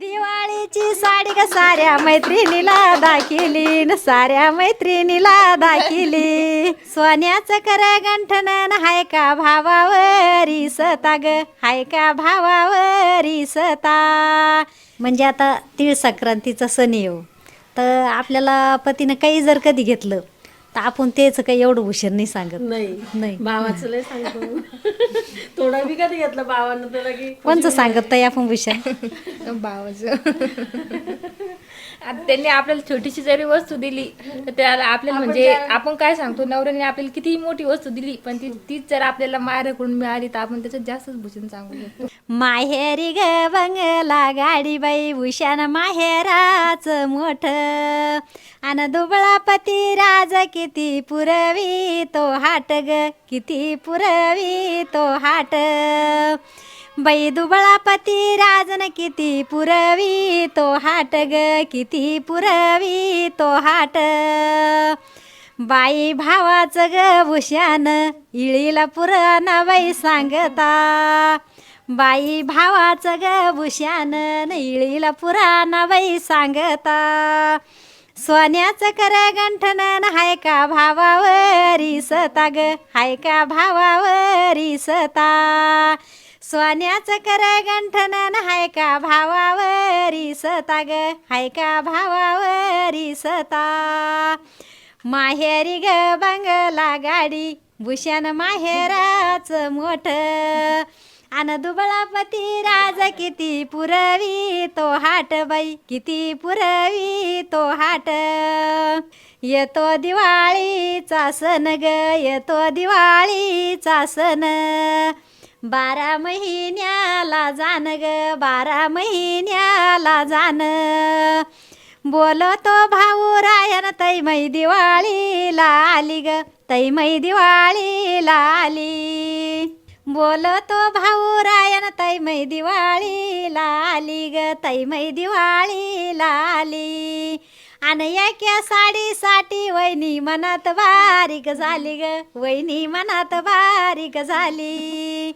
दिवाळीची साडी ग साऱ्या मैत्रिणीला दाखिली. न साऱ्या मैत्रिणीला दाखिली. सोन्याचं कर गंठन हाय का भावावरी सता ग. हाय का भावावरी सता म्हणजे आता तीळ संक्रांतीचा सण येऊ हो. तर आपल्याला पतीनं काही जर कधी घेतलं तर आपण तेच काही एवढं भूषण नाही सांगत. नाही. नाही. भावाचं लय सांगतो. थोडा बी कधी घेतलं भावानं तुला की कोणचं सांगत ताई आपण भूषण भावाचं. आता त्यांनी आपल्याला छोटीशी जरी वस्तू दिली तर त्याला आपल्याला म्हणजे आपण काय सांगतो नवऱ्याने आपल्याला किती मोठी वस्तू दिली पण ती तीच जर आपल्याला माहेराकडून मिळाली तर आपण त्याच्यात जास्तच भूषण सांगू शकतो. माहेरी ग बंगला गाडी बाई भूषण माहेराच मोठ. अन दुबळापती राज किती पुरवी तो हाट ग. किती पुरवी तो हाट. बाई दुबळापती राजन किती पुरवी तो हाट ग. किती पुरवी तो हाट. बाई भावाचं ग भूषण इळीला पुराणा बाई सांगता. बाई भावाचं ग भूषण इळीला पुराणा बाई सांगता. सोन्याचं कर गंठन हाय का भावावरी सता ग हाय का भावावरी सता सोन्याचं कर गंठन हाय का भावावरी सता ग हाय का भावावरी सता माहेरी ग बंगला गाडी भूषण माहेराचं मोठं. अन दुबळापती राजा किती पुरवी तो हाट बाई. किती पुरवी तो हाट. येतो दिवाळीचा सण ग येतो दिवाळीचा सण. बारा महिन्याला जाण ग बारा महिन्याला जाण. बोलतो भाऊ रायन तैमय दिवाळीला आली ग तैमय दिवाळीला आली. बोलतो भाऊ रायन तैमय दिवाळीला आली ग तैमय दिवाळीला आली आणि एका साडीसाठी वहिनी मनात बारीक झाली ग वहिनी मनात बारीक झाली.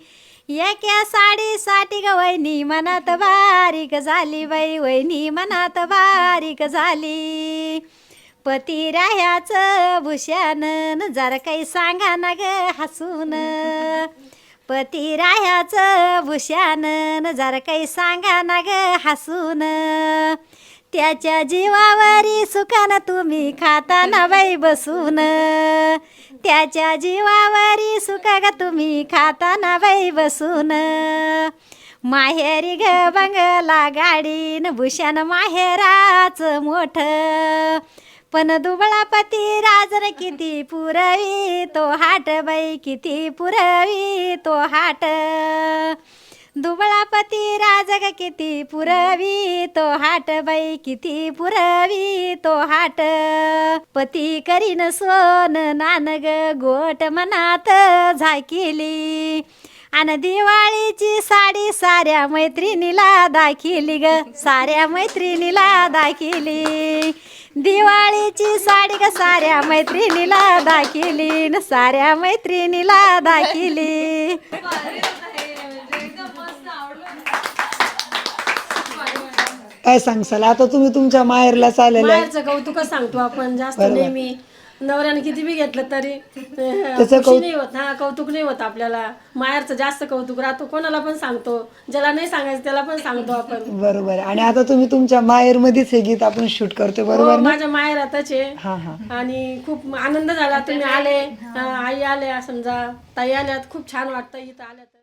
एका साडीसाठी ग वहिनी मनात बारीक झाली बाई वहिनी मनात बारीक झाली. पती राह्याचं भूषण जर जरा काही सांगा ना ग हसून. पती राह्याचं भूषण न जरा काही सांगा ना ग हसून. त्याच्या जीवावरी सुखानं तुम्ही खाता ना बाई बसून. त्याच्या जीवावरी सुखा ग तुम्ही खाता ना बाई बसून. माहेरी ग बंगला गाडीन भूषण माहेराच मोठं. पण दुबळापती राजन किती पुरवी तो हाट बाई किती पुरवी तो हाट. दुबळापती राजग किती पुरवी तो हाट बाई किती पुरवी तो हाट. पती करीन सोन नान गोट मनात झाकिली. आणि दिवाळीची साडी साऱ्या मैत्रिणीला दाखिली ग साऱ्या मैत्रिणीला दाखिली. दिवाळीची साडी ग साऱ्या मैत्रिणीला दाखिली. न साऱ्या मैत्रिणीला दाखिली. काय सांगसाल आता तुम्ही तुमच्या माहेरला चाललेला. कौतुकच सांगतो आपण. जास्त नेहमी नवऱ्याने किती बी घेतलं तरी खुशी नाही होत हा कौतुक नाही होत आपल्याला. माहेरचं जास्त कौतुक राहतो कोणाला पण सांगतो. ज्याला नाही सांगायचं त्याला पण सांगतो आपण. बरोबर आहे. आणि आता तुम्ही तुमच्या माहेर मध्येच हे गीत आपण शूट करतोय बरोबर हो, ना? माझ्या माहेरातच आहे. हा हा. आणि खूप आनंद झाला तुम्ही आले. आई आल्या समजा. ताई आल्यात खूप छान वाटतं इथं आल्या तर